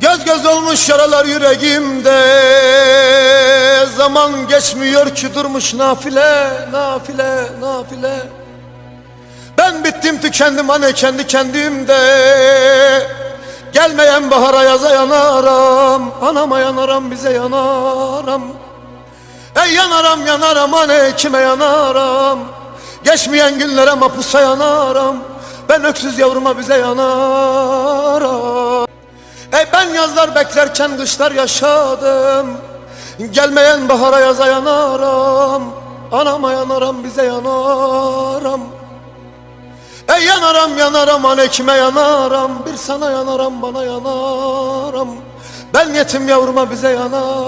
Göz göz olmuş yaralar yüreğimde. Zaman geçmiyor ki durmuş nafile, nafile, nafile. Ben bittim tükendim anne kendi kendimde. Gelmeyen bahara yaza yanaram Anama yanaram bize yanaram. Ey yanaram yanaram anne kime yanaram? Geçmeyen günlere mapusa yanaram. Ben öksüz yavruma bize yanaram. Ey ben yazlar beklerken kışlar yaşadım. Gelmeyen bahara yaza yanaram. Anama yanaram bize yanaram. Ey yanaram yanaram hani kime yanaram. Bir sana yanaram bana yanaram. Ben yetim yavruma bize yanaram